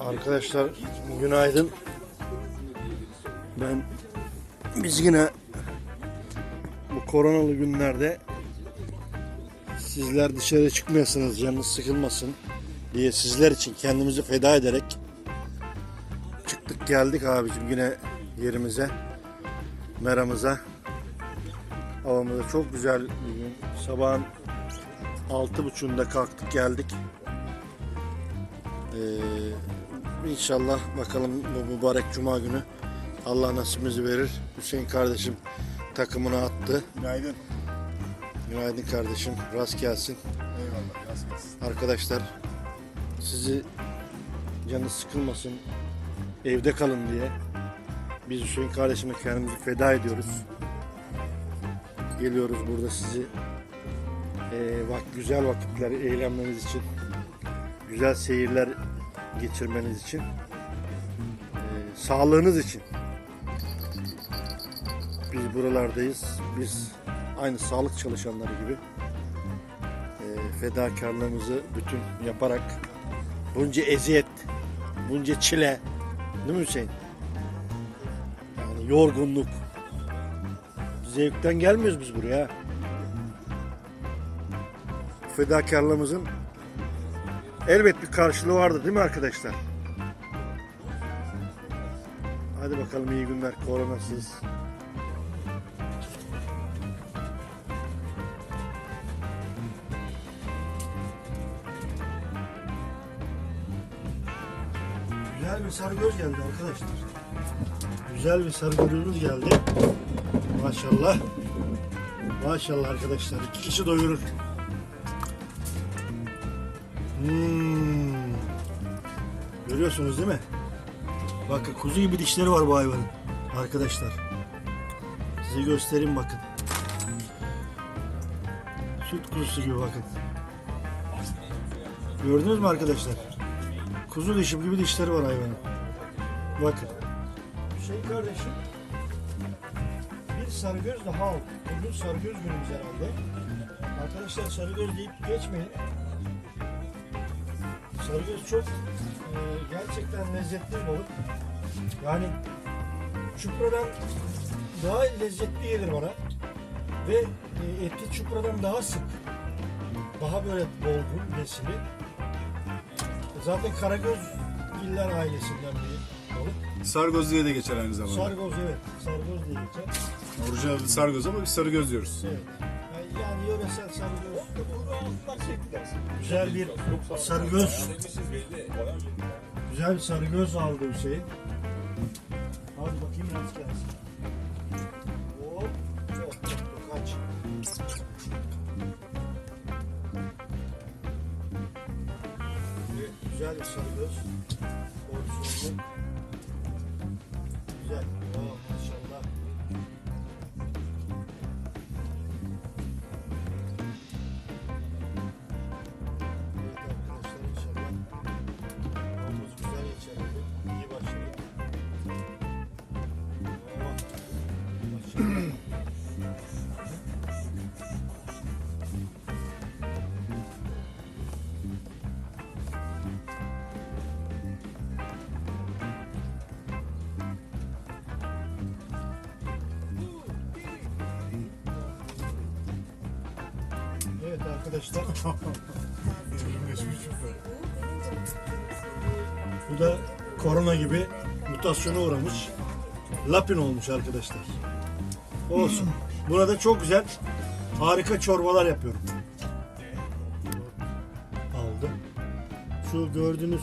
Arkadaşlar günaydın. Ben biz yine bu koronalı günlerde sizler dışarı çıkmayasınız canınız sıkılmasın diye sizler için kendimizi feda ederek çıktık geldik abicim yine yerimize meramıza. Havamızda çok güzel bir gün. Sabahın altı buçuğunda kalktık geldik ee, inşallah bakalım bu mübarek cuma günü Allah nasibimizi verir. Hüseyin kardeşim takımını attı. Günaydın. Günaydın kardeşim. Rast gelsin. Eyvallah. Rast gelsin. Arkadaşlar sizi canınız sıkılmasın evde kalın diye biz Hüseyin kardeşime kendimizi feda ediyoruz. Geliyoruz burada sizi eee, vak güzel vakitler eğlenmeniz için güzel seyirler geçirmeniz için eee, sağlığınız için biz buralardayız. Biz aynı sağlık çalışanları gibi e, fedakarlığımızı bütün yaparak bunca eziyet, bunca çile değil mi Hüseyin? Yani yorgunluk. Zevkten gelmiyoruz biz buraya. Bu Fedakarlığımızın elbet bir karşılığı vardır değil mi arkadaşlar? Hadi bakalım iyi günler koronasız. Güzel bir sarıgöz geldi arkadaşlar. Güzel bir sarıgözümüz geldi. Maşallah. Maşallah arkadaşlar. İki kişi doyurur. Hmm. Görüyorsunuz değil mi? Bakın kuzu gibi dişleri var bu hayvanın. Arkadaşlar. Size göstereyim bakın. Süt kuzusu gibi bakın. Gördünüz mü arkadaşlar? Kuzu dişi gibi dişleri var hayvanın. Bakın. Şey kardeşim. Bir sarıgöz daha aldık. Bugün sarıgöz günümüz herhalde. Arkadaşlar sarıgöz deyip geçmeyin. Sarıgöz çok e, gerçekten lezzetli bir balık. Yani çupradan daha lezzetli gelir bana. Ve e, eti çupradan daha sık. Daha böyle dolgun, besili. Zaten Karagöz Giller ailesinden bir balık. Sargoz diye de geçer aynı zamanda. Sargoz evet. Sargoz diye geçer. Orijinal adı sargoz ama biz sarıgöz diyoruz. Evet. Yöresel sargöz. Güzel bir sargöz. Güzel bir sargöz aldı Hüseyin. Hadi bakayım nasıl gelsin. Hop. Yok, yok, kaç. Güzel bir sargöz. Porsiyonlu. Güzel. Arkadaşlar. Bu da korona gibi mutasyona uğramış. Lapin olmuş arkadaşlar. Olsun. Burada çok güzel harika çorbalar yapıyorum. Aldım. Şu gördüğünüz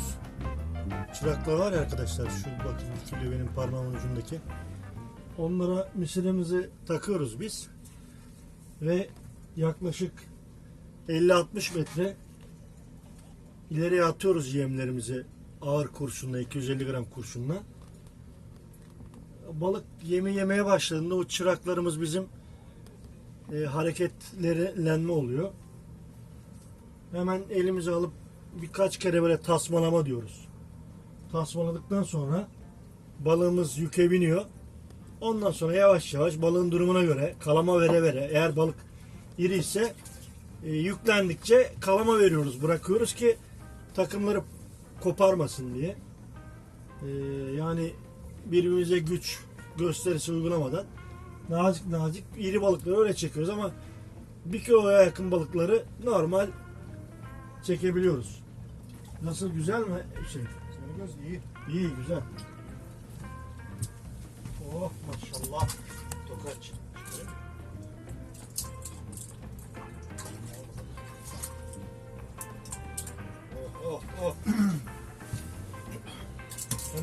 çıraklar var ya arkadaşlar. Şu bakın ikili benim parmağımın ucundaki. Onlara misirimizi takıyoruz biz. Ve yaklaşık 50-60 metre ileriye atıyoruz yemlerimizi ağır kurşunla 250 gram kurşunla. Balık yemi yemeye başladığında o çıraklarımız bizim e, hareketlenme oluyor. Hemen elimize alıp birkaç kere böyle tasmalama diyoruz. Tasmaladıktan sonra balığımız yüke biniyor. Ondan sonra yavaş yavaş balığın durumuna göre kalama vere vere eğer balık iri ise e, yüklendikçe kalama veriyoruz, bırakıyoruz ki takımları koparmasın diye. Ee, yani birbirimize güç gösterisi uygulamadan nazik nazik iri balıkları öyle çekiyoruz ama bir kiloya yakın balıkları normal çekebiliyoruz. Nasıl güzel mi şey? Sarıgöz iyi. İyi güzel. Oh maşallah.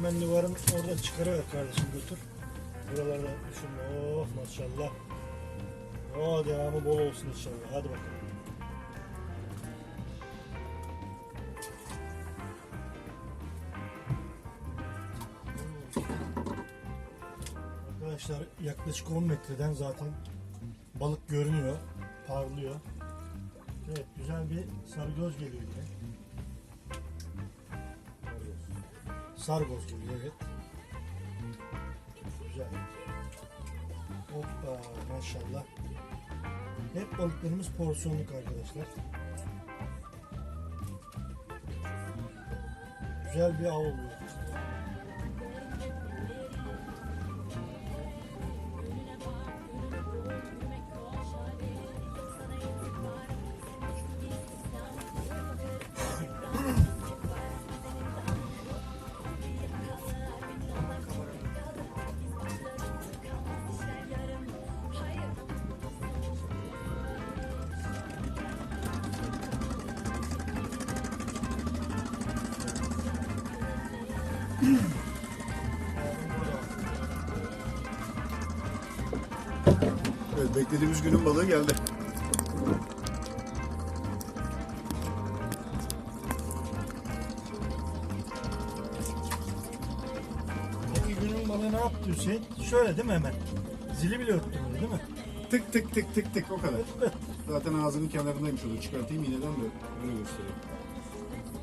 Hemen duvarın orada çıkarıyor kardeşim götür. Buralarda düşünme. Oh maşallah. Oh devamı bol olsun inşallah. Hadi bakalım. Arkadaşlar yaklaşık 10 metreden zaten balık görünüyor, parlıyor. Evet, güzel bir sargöz geliyor yine. Sargoz geliyor, evet. Güzel. Hoppa, maşallah. Hep balıklarımız porsiyonluk arkadaşlar. Güzel bir av oluyor. Evet beklediğimiz günün balığı geldi. Peki günün balığı ne yaptı Hüseyin? Şöyle değil mi hemen? Zili bile öttü böyle değil mi? Tık tık tık tık tık o kadar. Zaten ağzının kenarındaymış onu çıkartayım iğneden de öyle göstereyim.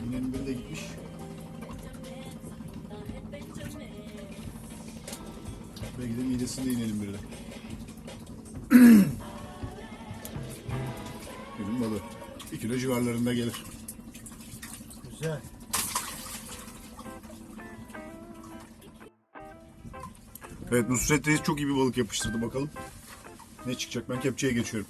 İğnenin biri de gitmiş. Belki de midesinde iğnenin biri de. Günün balığı. 2 kilo civarlarında gelir. Güzel. Evet Nusret Reis çok iyi bir balık yapıştırdı bakalım. Ne çıkacak ben kepçeye geçiyorum.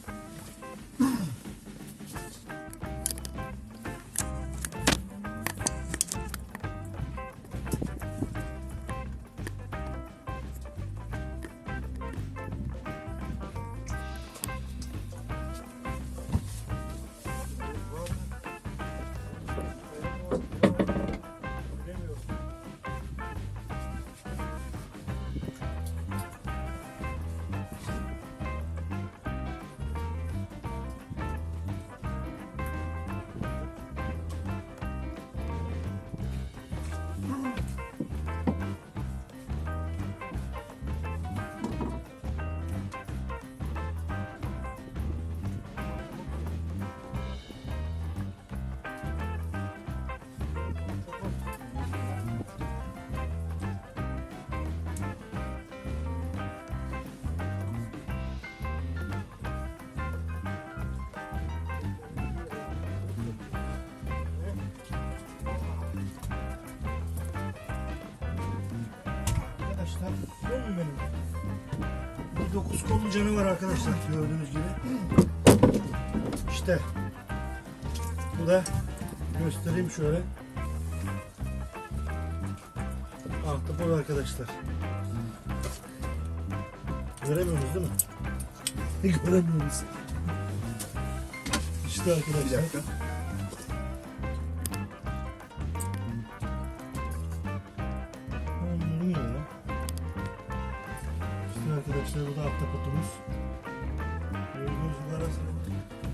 Görüyor musun benim? Bir dokuz kolun canı var arkadaşlar gördüğünüz gibi. İşte bu da göstereyim şöyle. Ahtapot arkadaşlar. Göremiyoruz değil mi? Göremiyoruz. İşte Bir arkadaşlar. dakika. Arkadaşlar bu da ahtapotumuz. Gibi arasında.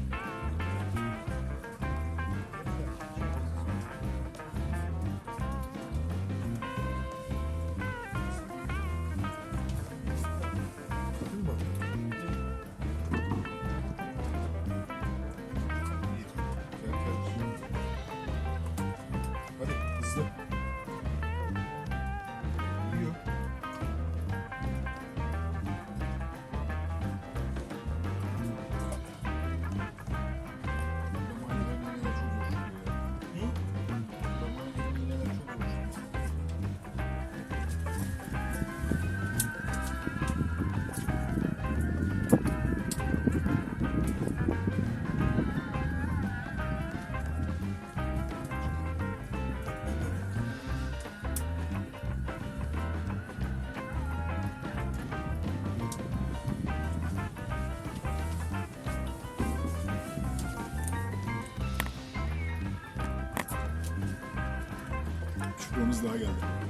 Yolunuz daha geldi.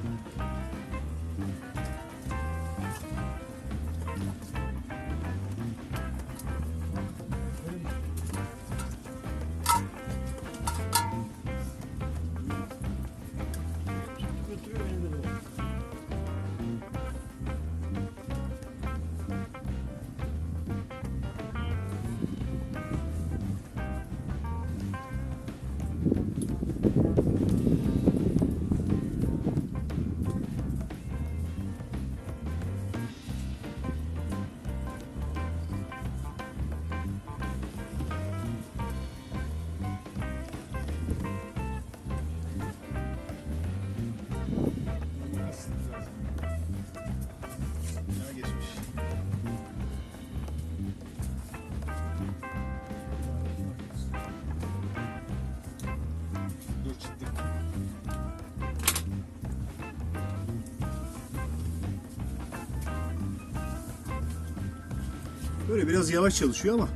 Böyle biraz yavaş çalışıyor ama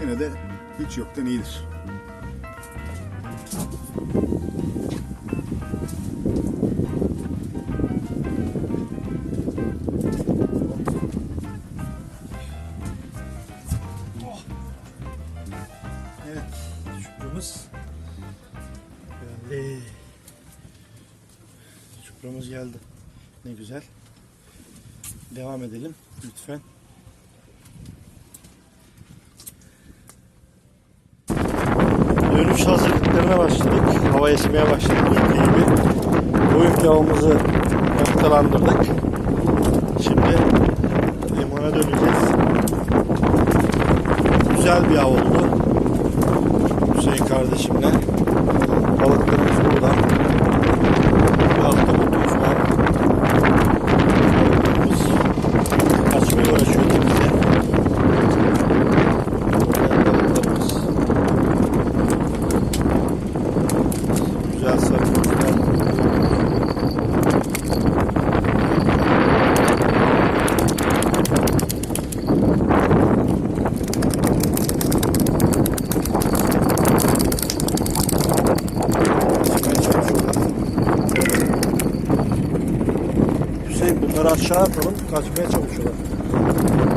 yine de hiç yoktan iyidir. Geldi. Çuprumuz geldi. Ne güzel. Devam edelim lütfen. Hazırlıklarına başladık. Hava esmeye başladı. Dünkü gibi. Bugünkü havamızı noktalandırdık. Şimdi limana döneceğiz. Güzel bir av oldu. Hüseyin kardeşimle. Balıklarımız burada. Bir hafta botumuz aşağı atalım. Kaçmaya çalışıyorlar.